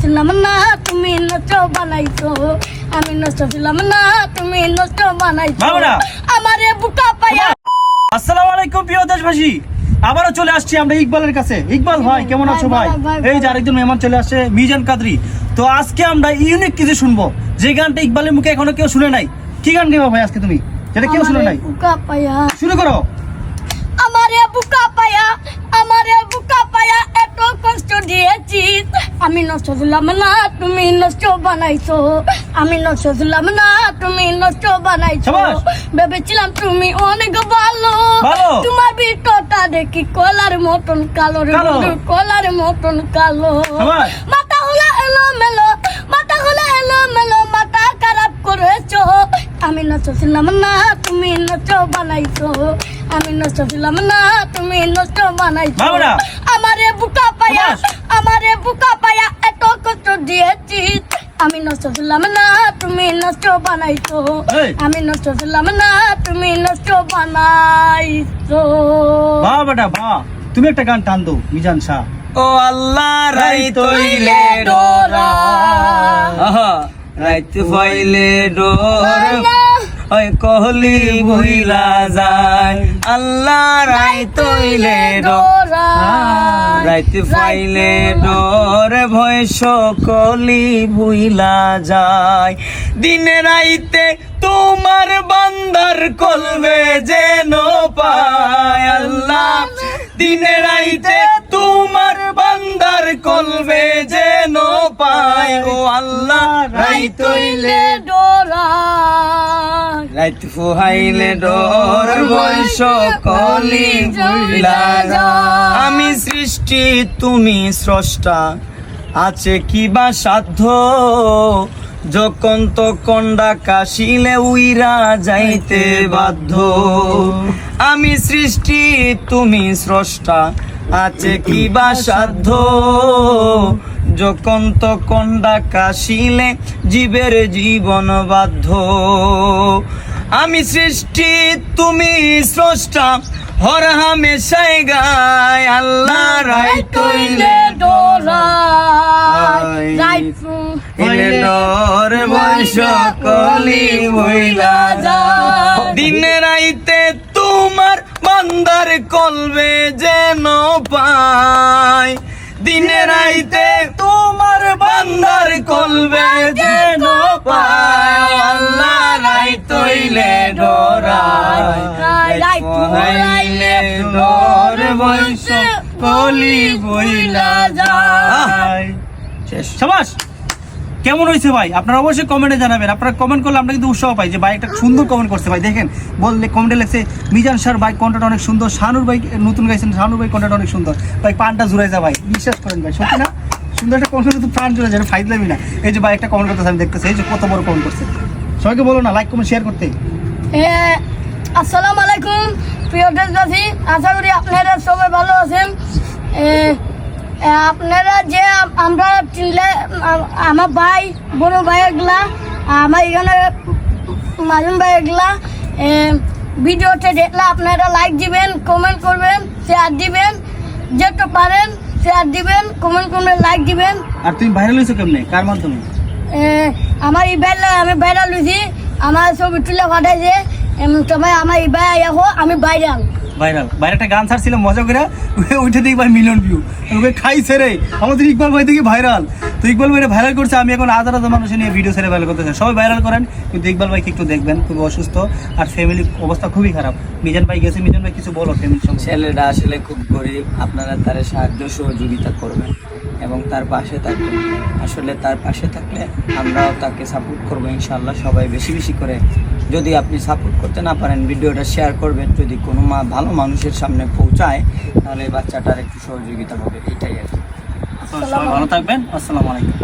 ছিলাম না তুমি নষ্ট বানাইছো। আমি নষ্ট ছিলাম না তুমি নষ্ট বানাইছো। আমারে বুকা পায়া আসসালামু আলাইকুম প্রিয় দেশবাসী। আবারও চলে আসছি আমরা ইকবালের কাছে। ইকবাল ভাই কেমন আছো ভাই? এই যে আরেকজন মেহমান চলে আসছে মিজান কাদরি। তো আজকে আমরা ইউনিক কিছু শুনব। যে গানটা ইকবালের মুখে এখনও কেউ শুনে নাই। কি গান গাইবা ভাই আজকে তুমি? যেটা কেউ শুনে নাই? বুকা পায়া শুরু করো। আমারে বুকা পায়া আমারে বুকা পায়া এত কষ্ট দিয়েছিস আমি নষ্ট ছিলাম না তুমি নষ্ট বানাইছো। আমি নষ্ট ছিলাম না তুমি নষ্ট বানাইছো। ভেবেছিলাম তুমি অনেক ভালো। তোমার ভিতরটা দেখি কলার মতন কালো কলার মতন কালো। মাথা হলো এলো মেলো মাথা হলো এলো মেলো মাথা খারাপ করেছ। আমি নষ্ট ছিলাম না তুমি নষ্ট বানাইছো। আমি নষ্ট ছিলাম না তুমি নষ্ট বানাইছো। আমারে বুকা পায়া। আমারে বুকা পায়া এত কষ্ট দিয়েছিস আমি নষ্ট ছিলাম না তুমি নষ্ট বানাইছো। আমি নষ্ট ছিলাম না তুমি নষ্ট বানাইছো। বাহ বেটা বাহ তুমি একটা গান টান দো মিজান শাহ। ও আল্লাহ রাই তৈলে ডোরা। আহা, রাইত ফাইলে ডোর। ওই কহলি ভুইলা যায়। আল্লাহ রাই তৈলে ডোর। রাইত ফাইলে ডোর ভয় সকলি ভুইলা যায়। দিনে রাইতে তোমার বান্দার কলবে যেন পায় আল্লাহ। দিনে রাইতে তোমার বান্দার কলবে যেন পায় ও আল্লাহ। রাইত হইলে ডোরা। রাইত ফুহাইলে ডোর বয়স কলি ভুইলা যায়। সৃষ্টি, তুমি স্রষ্টা। আছে কি বা সাধ্য? যখন তখন ডাকা শিলে উইরা যাইতে বাধ্য। আমি সৃষ্টি, তুমি স্রষ্টা। আছে কি বা সাধ্য? যখন তখন ডাকা শিলে জীবের জীবন বাধ্য। আমি সৃষ্টি, তুমি স্রষ্টা। হর হামেশাই গায় আল্লাহ রাই তৈলে ডোরা আই। রাইট ইলে ডর বৈশ কলি বইলা যায়। দিনে রাইতে তোমার বান্দার কলবে যেন পায়। দিনে রাইতে তোমার বান্দার কলবে কেমন হয়েছে ভাই? আপনারা অবশ্যই কমেন্টে জানাবেন। আপনারা কমেন্ট করলে আমরা কিন্তু উৎসাহ পাই যে ভাই একটা সুন্দর কমেন্ট করছে ভাই। দেখেন, বললে কমেন্টে লেখছে, মিজান স্যার, ভাই কন্টেন্ট অনেক সুন্দর। শানুর ভাই, নতুন গাইছেন, শানুর ভাই কন্টেন্ট অনেক সুন্দর। ভাই, পানটা জুড়ে যা ভাই। বিশ্বাস করেন ভাই, সত্যি না? সুন্দর একটা কমেন্ট তো প্রাণ জুড়ে যায় ফাইদলামি না। এই যে ভাই, একটা কমেন্ট করতেছে, আমি দেখতেছি, এই যে কত বড় কমেন্ট করছে। সবাইকে বলো না লাইক কমেন্ট শেয়ার করতে। আসসালামু আলাইকুম। প্রিয় দেশবাসী আশা করি আপনারা সবাই ভালো আছেন। আপনারা যে আমরা চিনলে আমার ভাই বড় ভাই এগুলা আমার এখানে মাজুন ভাই এগুলা ভিডিওতে দেখলে আপনারা লাইক দিবেন কমেন্ট করবেন শেয়ার দিবেন যেটা পারেন শেয়ার দিবেন কমেন্ট করবেন লাইক দিবেন। আর তুমি ভাইরাল হয়েছো কেমনে? কার মাধ্যমে? আমার এই ভাইরা আমি ভাইরাল হয়েছি আমার ছবি তুলে পাঠাইছে এম, সবাই আমার এই ভাই আহো আমি ভাইরাল ভাইরাল। বাইরে একটা গান ছাড়ছিল মজা করে ওইটা দেখি ভাই মিলিয়ন ভিউ ওকে খাইছে রে। আমাদের ইকবাল ভাই দেখি ভাইরাল। তো ইকবাল ভাই ভাইরাল করছে আমি এখন হাজার হাজার মানুষের নিয়ে ভিডিও ছেড়ে ভাইরাল করতেছে। সবাই ভাইরাল করেন কিন্তু ইকবাল ভাইকে একটু দেখবেন খুবই অসুস্থ আর ফ্যামিলি অবস্থা খুবই খারাপ। মিজান ভাই গেছে মিজান ভাই কিছু বলো ফ্যামিলির সঙ্গে। ছেলেটা আসলে খুব গরিব আপনারা তার সাহায্য সহযোগিতা করবেন এবং তার পাশে থাকবেন। আসলে তার পাশে থাকলে আমরাও তাকে সাপোর্ট করব ইনশাল্লাহ সবাই বেশি বেশি করে যদি আপনি সাপোর্ট করতে না পারেন, ভিডিওটা শেয়ার করবেন। যদি কোনো মা, ভালো মানুষের সামনে পৌঁছায়, তাহলে বাচ্চাটার একটু সহযোগিতা হবে, এটাই আর কি। ভালো থাকবেন। আসসালামু আলাইকুম।